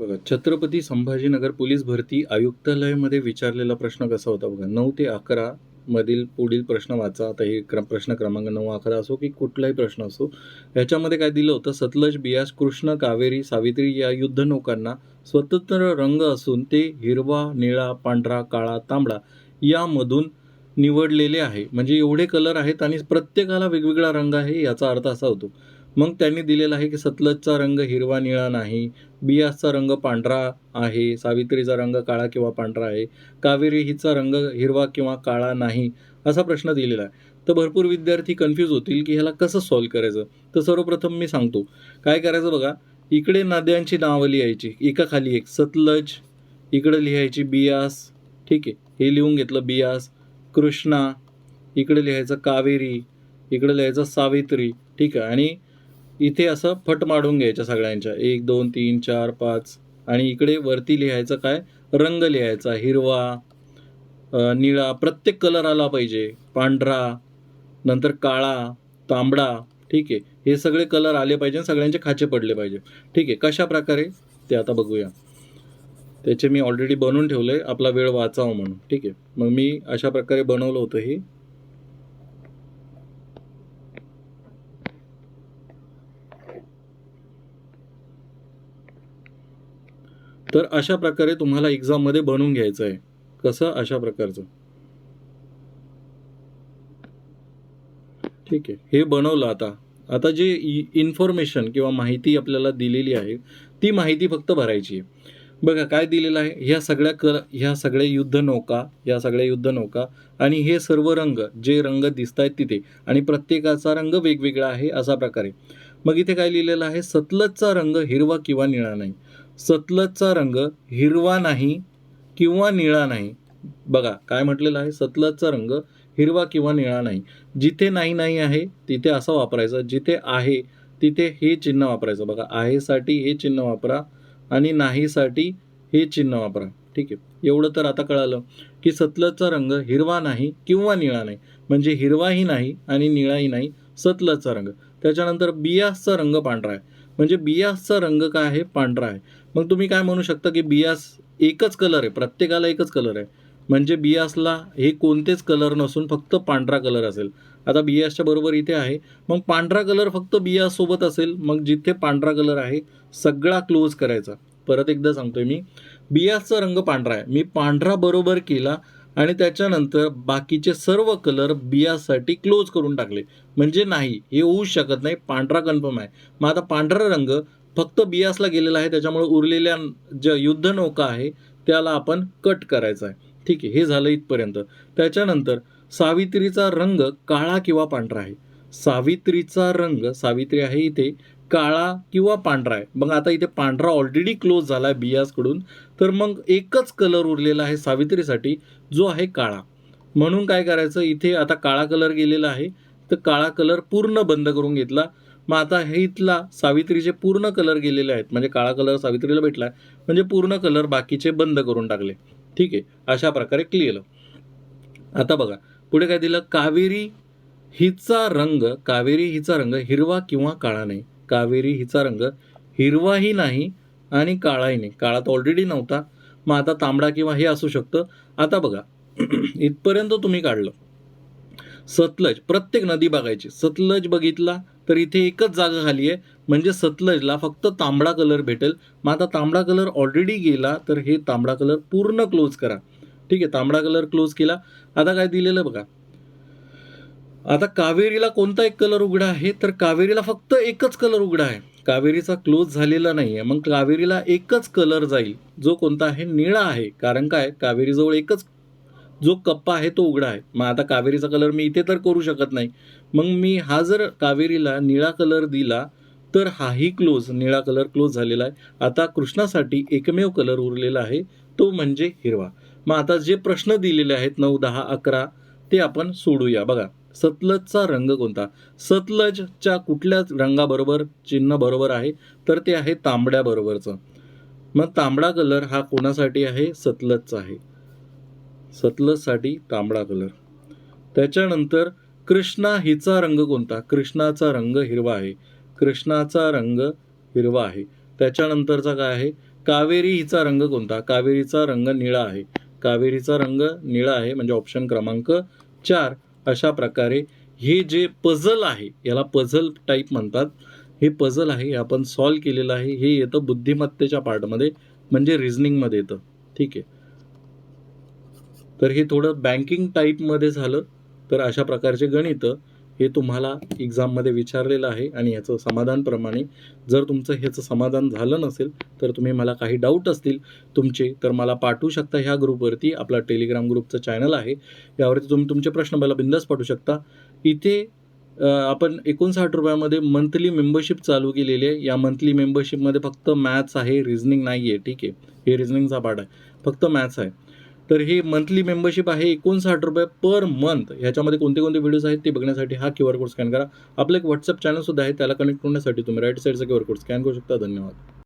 बघा छत्रपती संभाजीनगर पोलीस भरती आयुक्तालयामध्ये विचारलेला प्रश्न कसा होता बघा नऊ ते अकरा मधील पुढील प्रश्न वाचा आता हे क्रम प्रश्न क्रमांक नऊ अकरा असो की कुठलाही प्रश्न असो याच्यामध्ये काय दिलं होतं सतलज बियास कृष्ण कावेरी सावित्री या युद्धनौकांना स्वतंत्र रंग असून ते हिरवा निळा पांढरा काळा तांबडा यामधून निवडलेले आहे. म्हणजे एवढे कलर आहेत आणि प्रत्येकाला वेगवेगळा रंग आहे याचा अर्थ असा होतो. मग त्यांनी दिलेला आहे की सतलजचा रंग हिरवा निळा नाही. बियासचा रंग पांढरा आहे. सावित्रीचा रंग काळा किंवा पांढरा आहे. कावेरी हिचा रंग हिरवा किंवा काळा नाही असा प्रश्न दिलेला आहे. तर भरपूर विद्यार्थी कन्फ्यूज होतील की ह्याला कसं सॉल्व करायचं? तर सर्वप्रथम मी सांगतो. काय करायचं बघा? इकडे नद्यांची नावं लिहायची. एका खाली एक सतलज इकडे लिहायची बियास. ठीक आहे? हे लिहून घेतलं बियास. कृष्णा इकडे लिहायचं कावेरी इकडे लिहायचं सावित्री. ठीक आहे? आणि इथे असं फट मारून घ्यायच्या सगळ्यांच्या. एक दोन तीन चार पाच. आणि इकडे वरती लिहायचं काय? रंग लिहायचा. हिरवा निळा. प्रत्येक कलर आला पाहिजे. पांढरा नंतर काळा तांबडा. ठीक आहे? हे सगळे कलर आले पाहिजे आणि सगळ्यांचे खाचे पडले पाहिजे. ठीक आहे? कशा प्रकारे? ते आता बघूया. त्याचे मी ऑलरेडी बनवून ठेवलं आहे आपला वेळ वाचावा म्हणून. ठीक आहे? मग मी अशा प्रकारे बनवलं होतं हे. तर अशा प्रकारे तुम्हाला एक्झाममध्ये बनवून घ्यायचं आहे. कसं? अशा प्रकारचं. ठीक आहे. हे बनवलं आता. आता जे इन्फॉर्मेशन किंवा माहिती आपल्याला दिलेली आहे ती माहिती फक्त भरायची आहे. बघा काय दिलेलं आहे? ह्या सगळ्या क ह्या सगळ्या युद्ध नौका ह्या सगळ्या युद्ध नौका आणि हे सर्व रंग जे रंग दिसत आहेत तिथे आणि प्रत्येकाचा रंग वेगवेगळा आहे असा प्रकारे. मग इथे काय लिहिलेलं आहे? सतलजचा रंग हिरवा किंवा निळा नाही. सतलजचा रंग हिरवा नाही किंवा निळा नाही. बघा काय म्हटलेलं आहे? सतलजचा रंग हिरवा किंवा निळा नाही. जिथे नाही नाही आहे तिथे असं वापरायचं. जिथे आहे तिथे हे चिन्ह वापरायचं. बघा आहेसाठी हे चिन्ह वापरा आणि नाहीसाठी हे चिन्ह वापरा. ठीक आहे? एवढं तर आता कळालं की सतलजचा रंग हिरवा नाही किंवा निळा नाही. म्हणजे हिरवाही नाही आणि निळाही नाही सतलजचा रंग. त्याच्यानंतर बियासचा रंग पांढरा आहे. म्हणजे बियासचा रंग काय आहे? पांढरा आहे. मग तुम्ही काय म्हणू शकता की बियास एकच कलर आहे प्रत्येकाला एकच कलर आहे. म्हणजे बियासला हे कोणतेच कलर नसून फक्त पांढरा कलर असेल. आता बियासच्या बरोबर इथे आहे. मग पांढरा कलर फक्त बियासोबत असेल मग जिथे पांढरा कलर आहे सगळा क्लोज करायचा. परत एकदा सांगतोय मी. बियासचा रंग पांढरा आहे. मी पांढरा बरोबर केला आणि त्याच्यानंतर बाकीचे सर्व कलर बियासाठी क्लोज करून टाकले. म्हणजे नाही हे होऊच शकत नाही. पांढरा कन्फर्म आहे. मग आता पांढरा रंग फक्त बियासला गेलेला आहे त्याच्यामुळे उरलेल्या ज्या युद्धनौका आहे त्याला आपण कट करायचा आहे. ठीक आहे हे झालं इथपर्यंत. त्याच्यानंतर सावित्रीचा रंग काळा किंवा पांढरा आहे. सावित्रीचा रंग सावित्री आहे इथे काळा किंवा पांढरा आहे. मग आता इथे पांढरा ऑलरेडी क्लोज झाला आहे बियासकडून. तर मग एकच कलर उरलेला आहे सावित्रीसाठी जो आहे काळा. म्हणून काय करायचं इथे आता काळा कलर गेलेला आहे. तर काळा कलर पूर्ण बंद करून घेतला. मग आता हे इथला सावित्रीचे पूर्ण कलर गेलेले आहेत म्हणजे काळा कलर सावित्रीला भेटला म्हणजे पूर्ण कलर बाकीचे बंद करून टाकले. ठीक आहे? अशा प्रकारे क्लिअर आता बघा पुढे काय दिलं? कावेरी हिचा रंग कावेरी हिचा रंग हिरवा किंवा काळा नाही. कावेरी हिचा रंग हिरवाही नाही आणि काळाही नाही. काळा तर ऑलरेडी नव्हता. मग आता तांबडा किंवा हे असू शकतं. आता बघा इथपर्यंत तुम्ही काढलं. सतलज प्रत्येक नदी बघायची. सतलज बघितला तर इथे एकच जागा खाली आहे. म्हणजे सतलजला फक्त तांबडा कलर भेटेल. मग आता तांबडा कलर ऑलरेडी गेला तर हे तांबडा कलर पूर्ण क्लोज करा. ठीक आहे तांबडा कलर क्लोज केला. आता काय दिलेलं बघा. आता कावेरीला कोणता एक कलर उघडा आहे? तर कावेरीला फक्त एकच कलर उघडा आहे. कावेरीचा क्लोज झालेला नाही आहे मग कावेरीला एकच कलर जाईल. जो कोणता आहे? निळा आहे. कारण काय? कावेरीजवळ एकच जो कप्पा आहे तो उघडा आहे. मग आता कावेरीचा कलर मी इथे तर करू शकत नाही. मग मी हा जर कावेरीला निळा कलर दिला तर हाही क्लोज निळा कलर क्लोज झालेला आहे. आता कृष्णासाठी एकमेव कलर उरलेला आहे तो म्हणजे हिरवा. मग आता जे प्रश्न दिलेले आहेत नऊ दहा अकरा ते आपण सोडूया. बघा सतलजचा रंग कोणता? सतलजच्या कुठल्या रंगाबरोबर चिन्ह बरोबर आहे? तर ते आहे तांबड्याबरोबरचं. मग तांबडा कलर हा कोणासाठी आहे? सतलजचा आहे. सतलजसाठी तांबडा कलर. त्याच्यानंतर कृष्णा हिचा रंग कोणता? कृष्णाचा रंग हिरवा आहे. कृष्णाचा रंग हिरवा आहे. त्याच्यानंतरचा काय आहे? कावेरी हिचा रंग कोणता? कावेरीचा रंग निळा आहे. कावेरीचा रंग निळा आहे म्हणजे ऑप्शन क्रमांक चार. अशा प्रकारे हे जे पझल आहे याला पझल टाईप म्हणतात. हे पझल आहे हे आपण सॉल्व केलेलं आहे. हे येतं बुद्धिमत्तेच्या पार्टमध्ये म्हणजे रिझनिंगमध्ये येतं. ठीक आहे. तर हे थोडं बँकिंग टाईपमध्ये झालं. तर अशा प्रकारचे गणित हे तुम्हाला एक्झाममध्ये विचारलेलं आहे आणि याचं समाधानप्रमाणे जर तुमचं ह्याचं समाधान झालं नसेल तर तुम्ही मला काही डाऊट असतील तुमचे तर मला पाठवू शकता ह्या ग्रुपवरती आपला टेलिग्राम ग्रुपचं चॅनल आहे. यावरती तुम्ही तुमचे प्रश्न मला बिंदास पाठवू शकता. इथे आपण एकोणसाठ रुपयामध्ये मंथली मेंबरशिप चालू केलेली आहे. या मंथली मेंबरशिपमध्ये फक्त मॅथ्स आहे रिझनिंग नाही आहे ठीक आहे. हे रिझनिंगचा पार्ट आहे. फक्त मॅथ्स आहे. तर ही मंथली मेंबरशिप आहे एकोणसाठ रुपये पर मंथ ह्याच्यामध्ये कोणते कोणते व्हिडिओज आहेत ते बघण्यासाठी हा क्यू आर कोड स्कॅन करा. आपलं एक व्हॉट्सअप चॅनल सुद्धा आहे त्याला कनेक्ट होण्यासाठी तुम्ही राईट साईडचा क्यू आर कोड स्कॅन करू शकता. धन्यवाद.